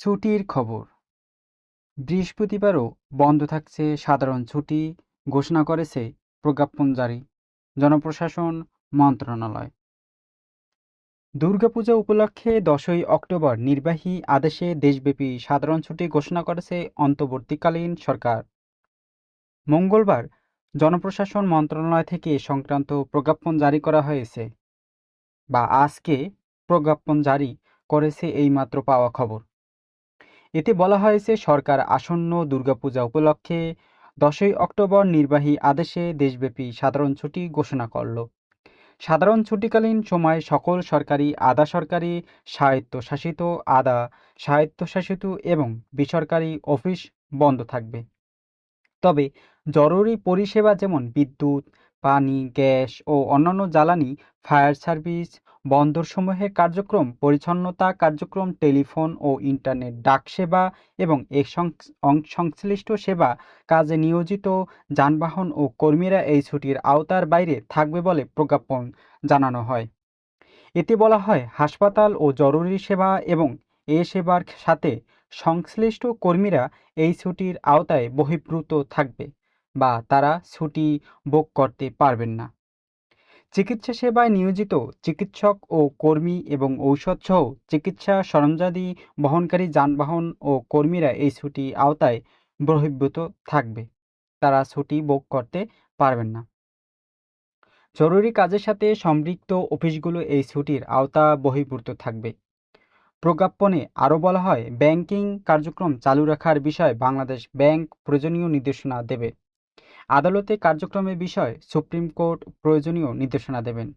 ছুটির খবর। বৃহস্পতিবারও বন্ধ থাকছে সাধারণ ছুটি, ঘোষণা করেছে প্রজ্ঞাপন জারি জনপ্রশাসন মন্ত্রণালয়। দুর্গাপূজা উপলক্ষে দশই অক্টোবর নির্বাহী আদেশে দেশব্যাপী সাধারণ ছুটি ঘোষণা করেছে অন্তর্বর্তীকালীন সরকার। মঙ্গলবার জনপ্রশাসন মন্ত্রণালয় থেকে সংক্রান্ত প্রজ্ঞাপন জারি করা হয়েছে। বা আজকে প্রজ্ঞাপন জারি করেছে এইমাত্র পাওয়া খবর। এতে বলা হয়েছে, সরকার আসন্ন দুর্গাপূজা উপলক্ষে দশই অক্টোবর নির্বাহী আদেশে দেশব্যাপী সাধারণ ছুটি ঘোষণা করল। সাধারণ ছুটিকালীন সময় সকল সরকারি, আধা সরকারি, স্বায়ত্তশাসিত, আধা স্বায়ত্তশাসিত এবং বেসরকারি অফিস বন্ধ থাকবে। তবে জরুরি পরিষেবা যেমন বিদ্যুৎ পানি, গ্যাস ও অন্যান্য জ্বালানি, ফায়ার সার্ভিস, বন্দরসমূহের কার্যক্রম, পরিচ্ছন্নতা কার্যক্রম, টেলিফোন ও ইন্টারনেট ডাক সেবা এবং এর সংশ্লিষ্ট সেবা কাজে নিয়োজিত যানবাহন ও কর্মীরা এই ছুটির আওতার বাইরে থাকবে বলে প্রজ্ঞাপন জানানো হয়। এতে বলা হয়, হাসপাতাল ও জরুরি সেবা এবং এ সেবার সাথে সংশ্লিষ্ট কর্মীরা এই ছুটির আওতায় বহির্ভূত থাকবে। বা তারা ছুটি ভোগ করতে পারবেন না। চিকিৎসা সেবায় নিয়োজিত চিকিৎসক ও কর্মী এবং ঔষধসহ চিকিৎসা সরঞ্জাদি বহনকারী যানবাহন ও কর্মীরা এই ছুটি আওতায় বহির্ভূত থাকবে। তারা ছুটি ভোগ করতে পারবেন না। জরুরি কাজের সাথে সম্পৃক্ত অফিসগুলো এই ছুটির আওতা বহির্ভূত থাকবে। প্রজ্ঞাপনে আরও বলা হয়, ব্যাংকিং কার্যক্রম চালু রাখার বিষয়ে বাংলাদেশ ব্যাংক প্রয়োজনীয় নির্দেশনা দেবে। আদালতে কার্যক্রমের বিষয়ে সুপ্রিম কোর্ট প্রয়োজনীয় নির্দেশনা দেবেন।